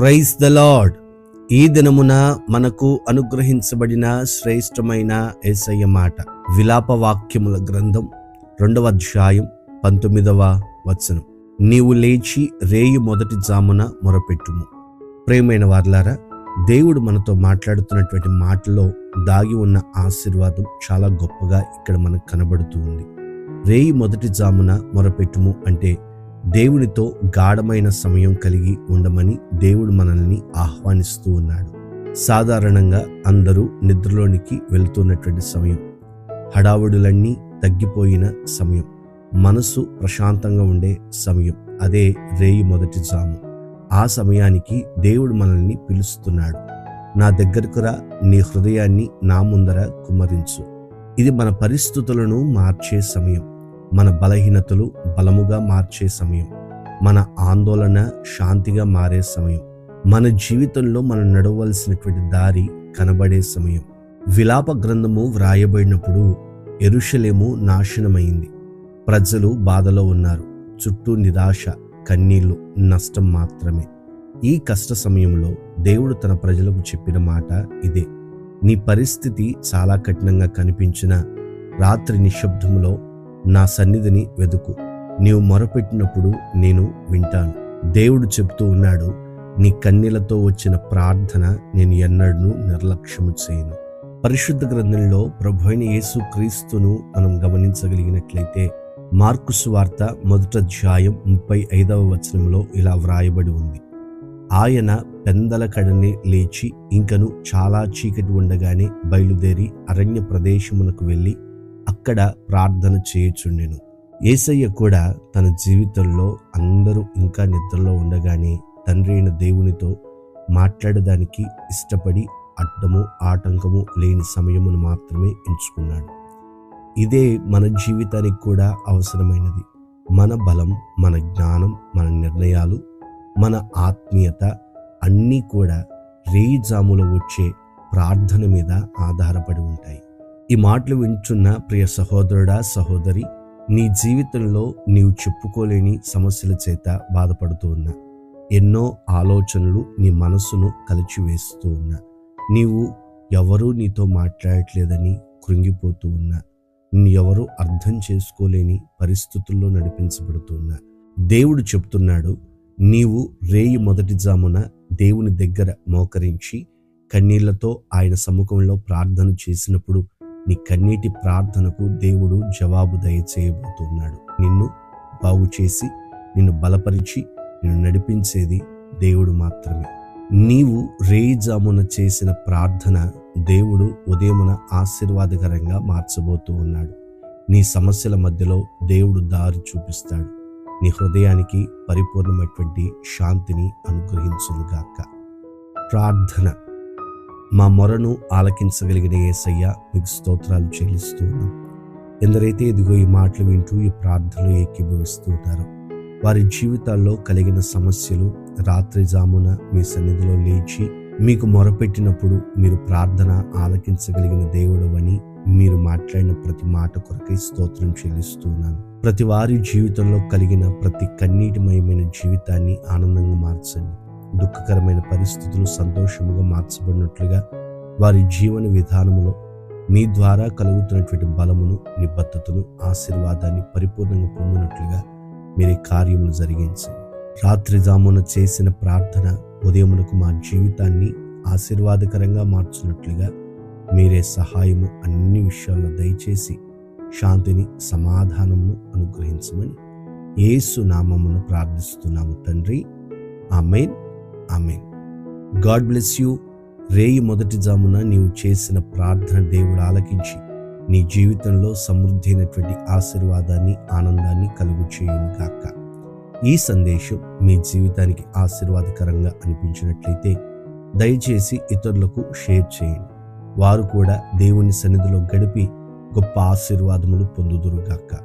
Praise the lord. ఈ దినమున మనకు అనుగ్రహించబడిన శ్రేష్టమైన ఏసయ్య మాట. విలాప వాక్యముల గ్రంథం రెండవ అధ్యాయం పంతొమ్మిదవ వచనం. నీవు లేచి రేయి మొదటి జామున మొరపెట్టుము. ప్రేమైన వార్లారా దేవుడు మనతో మాట్లాడుతున్నటువంటి మాటలో దాగి ఉన్న ఆశీర్వాదం చాలా గొప్పగా ఇక్కడ మనకు కనబడుతూ ఉంది. రేయి మొదటి జామున మొరపెట్టుము అంటే దేవునితో గాఢమైన సమయం కలిగి ఉండమని దేవుడు మనల్ని ఆహ్వానిస్తూ ఉన్నాడు. సాధారణంగా అందరూ నిద్రలోనికి వెళ్తున్నటువంటి సమయం. హడావుడులన్నీ తగ్గిపోయిన సమయం. మనసు ప్రశాంతంగా ఉండే సమయం. అదే రేయి మొదటి జాము. ఆ సమయానికి దేవుడు మనల్ని పిలుస్తున్నాడు. నా దగ్గరకు రా నీ హృదయాన్ని నా ముందర కుమ్మరించు. ఇది మన పరిస్థితులను మార్చే సమయం. మన బలహీనతలు బలముగా మార్చే సమయం. మన ఆందోళన శాంతిగా మారే సమయం. మన జీవితంలో మనం నడవలసినటువంటి దారి కనబడే సమయం. విలాప గ్రంథము వ్రాయబడినప్పుడు ఎరుషలేము నాశనమైంది. ప్రజలు బాధలో ఉన్నారు. చుట్టూ నిరాశ కన్నీళ్ళు నష్టం మాత్రమే. ఈ కష్ట సమయంలో దేవుడు తన ప్రజలకు చెప్పిన మాట ఇదే. నీ పరిస్థితి చాలా కఠినంగా కనిపించిన రాత్రి నిశ్శబ్దంలో నా సన్నిధిని వెతుకు. నీవు మొరపెట్టినప్పుడు నేను వింటాను. దేవుడు చెబుతూ ఉన్నాడు నీ కన్నీలతో వచ్చిన ప్రార్థన నేను ఎన్నడూ నిర్లక్ష్యము చేయను. పరిశుద్ధ గ్రంథంలో ప్రభు అయిన యేసు క్రీస్తును మనం గమనించగలిగినట్లయితే మార్కు సువార్త మొదట అధ్యాయం ముప్పై ఐదవ వచనంలో ఇలా వ్రాయబడి ఉంది. ఆయన పెందల కడనే లేచి ఇంకను చాలా చీకటి ఉండగానే బయలుదేరి అరణ్య ప్రదేశమునకు వెళ్ళి అక్కడ ప్రార్థన చేయుచుండెను. ఏసయ్య కూడా తన జీవితంలో అందరూ ఇంకా నిద్రలో ఉండగానే తండ్రి అయిన దేవునితో మాట్లాడడానికి ఇష్టపడి అడ్డము ఆటంకము లేని సమయమును మాత్రమే ఎంచుకున్నాడు. ఇదే మన జీవితానికి కూడా అవసరమైనది. మన బలం మన జ్ఞానం మన నిర్ణయాలు మన ఆత్మీయత అన్నీ కూడా రేయి జాములో వచ్చే ప్రార్థన మీద ఆధారపడి ఉంటాయి. ఈ మాటలు వింటున్న ప్రియ సహోదరుడా సహోదరి నీ జీవితంలో నీవు చెప్పుకోలేని సమస్యల చేత బాధపడుతూ ఉన్నా ఎన్నో ఆలోచనలు నీ మనసును కలిచివేస్తూ ఉన్నా నీవు ఎవరూ నీతో మాట్లాడట్లేదని కృంగిపోతూ ఉన్నా నిన్ను ఎవరూ అర్థం చేసుకోలేని పరిస్థితుల్లో నడిపించబడుతూ ఉన్నా దేవుడు చెప్తున్నాడు నీవు రేయి మొదటి జామున దేవుని దగ్గర మోకరించి కన్నీళ్ళతో ఆయన సముఖంలో ప్రార్థన చేసినప్పుడు నీ కన్నీటి ప్రార్థనకు దేవుడు జవాబు దయచేయబోతున్నాడు. నిన్ను బాగు చేసి నిన్ను బలపరిచి నిన్ను నడిపించేది దేవుడు మాత్రమే. నీవు రేయిజామున చేసిన ప్రార్థన దేవుడు ఉదయమున ఆశీర్వాదకరంగా మార్చబోతూ ఉన్నాడు. నీ సమస్యల మధ్యలో దేవుడు దారి చూపిస్తాడు. నీ హృదయానికి పరిపూర్ణమైనటువంటి శాంతిని అనుగ్రహించునుగాక. ప్రార్థన. మా మొరను ఆలకించగలిగిన ఏసయ్య మీకు స్తోత్రాలు చెల్లిస్తూ ఉన్నాం. ఎందరైతే ఇదిగో ఈ మాటలు వింటూ ఈ ప్రార్థనలు ఏకీభవిస్తూ ఉంటారో వారి జీవితాల్లో కలిగిన సమస్యలు రాత్రి జామున మీ సన్నిధిలో లేచి మీకు మొరపెట్టినప్పుడు మీరు ప్రార్థన ఆలకించగలిగిన దేవుడు అని మీరు మాట్లాడిన ప్రతి మాట కొరకై స్తోత్రం చెల్లిస్తున్నాను ప్రతి వారి జీవితంలో కలిగిన ప్రతి కన్నీటిమయమైన జీవితాన్ని ఆనందంగా మార్చండి. దుఃఖకరమైన పరిస్థితులు సంతోషముగా మార్చబడినట్లుగా వారి జీవన విధానములో మీ ద్వారా కలుగుతున్నటువంటి బలమును నిబద్ధతను ఆశీర్వాదాన్ని పరిపూర్ణంగా పొందినట్లుగా మీరే కార్యములు జరిగించండి. రాత్రి జామున చేసిన ప్రార్థన ఉదయమునకు మా జీవితాన్ని ఆశీర్వాదకరంగా మార్చినట్లుగా మీరే సహాయము అన్ని విషయాల్లో దయచేసి శాంతిని సమాధానమును అనుగ్రహించమని ఏసు నామమును ప్రార్థిస్తున్నాము తండ్రి. ఆమెన్. ఆమె గాడ్ బ్లెస్ యూ. రేయి మొదటి జామున నీవు చేసిన ప్రార్థన దేవుడు ఆలకించి నీ జీవితంలో సమృద్ధి అయినటువంటి ఆశీర్వాదాన్ని ఆనందాన్ని కలుగు చేయును గాక. ఈ సందేశం మీ జీవితానికి ఆశీర్వాదకరంగా అనిపించినట్లయితే దయచేసి ఇతరులకు షేర్ చేయండి. వారు కూడా దేవుని సన్నిధిలో గడిపి గొప్ప ఆశీర్వాదములు పొందుదురుగాక